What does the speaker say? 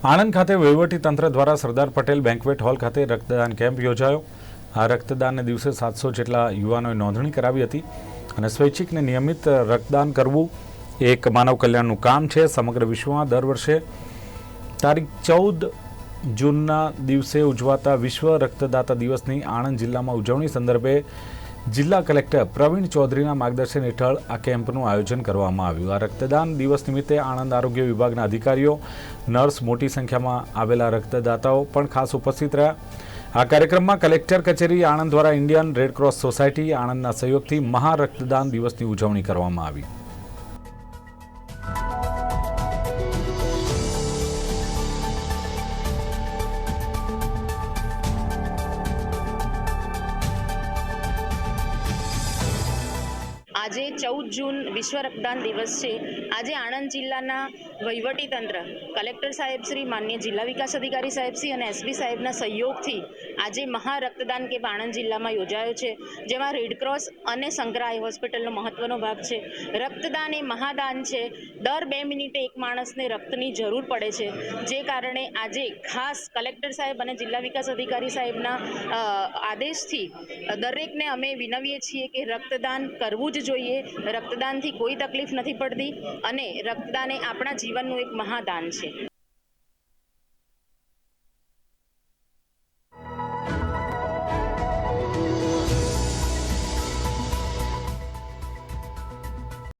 આણંદ ખાતે વહીવટી તંત્ર દ્વારા સરદાર પટેલ બેન્કવેટ હોલ ખાતે રક્તદાન કેમ્પ યોજાયો. આ રક્તદાનને દિવસે સાતસો જેટલા યુવાનોએ નોંધણી કરાવી હતી અને સ્વૈચ્છિક ને નિયમિત રક્તદાન કરવું એક માનવ કલ્યાણનું કામ છે. સમગ્ર વિશ્વમાં દર વર્ષે તારીખ ચૌદ જૂનના દિવસે ઉજવાતા વિશ્વ રક્તદાતા દિવસની આણંદ જિલ્લામાં ઉજવણી સંદર્ભે જિલ્લા કલેક્ટર પ્રવીણ ચૌધરીના માર્ગદર્શન હેઠળ આ કેમ્પનું આયોજન કરવામાં આવ્યું. આ રક્તદાન દિવસ નિમિત્તે આણંદ આરોગ્ય વિભાગના અધિકારીઓ, નર્સ મોટી સંખ્યામાં આવેલા રક્તદાતાઓ પણ ખાસ ઉપસ્થિત રહ્યા. આ કાર્યક્રમમાં કલેક્ટર કચેરી, આણંદ દ્વારા ઇન્ડિયન રેડક્રોસ સોસાયટી, આણંદના સહયોગથી મહા રક્તદાન દિવસની ઉજવણી કરવામાં આવી. આજે ચૌદ જૂન વિશ્વ રક્તદાન દિવસ છે. આજે આણંદ જિલ્લાના વહીવટી તંત્ર કલેક્ટર સાહેબ શ્રી, માન્ય જિલ્લા વિકાસ અધિકારી સાહેબ શ્રી અને એસપી સાહેબના સહયોગથી આજે મહા રક્તદાન કેમ્પ આણંદ જિલ્લામાં યોજાયો છે, જેમાં રેડક્રોસ અને સંકરાય હોસ્પિટલનો મહત્વનો ભાગ છે. રક્તદાન એ મહાદાન છે. દર બે મિનિટે એક માણસને રક્તની જરૂર પડે છે, જે કારણે આજે ખાસ કલેક્ટર સાહેબ અને જિલ્લા વિકાસ અધિકારી સાહેબના આદેશથી દરેકને અમે વિનવીએ છીએ કે રક્તદાન કરવું જ જોઈએ. રક્તદાનથી કોઈ તકલીફ નથી પડતી અને રક્તદાન એ આપણા જીવનનું એક મહાદાન છે.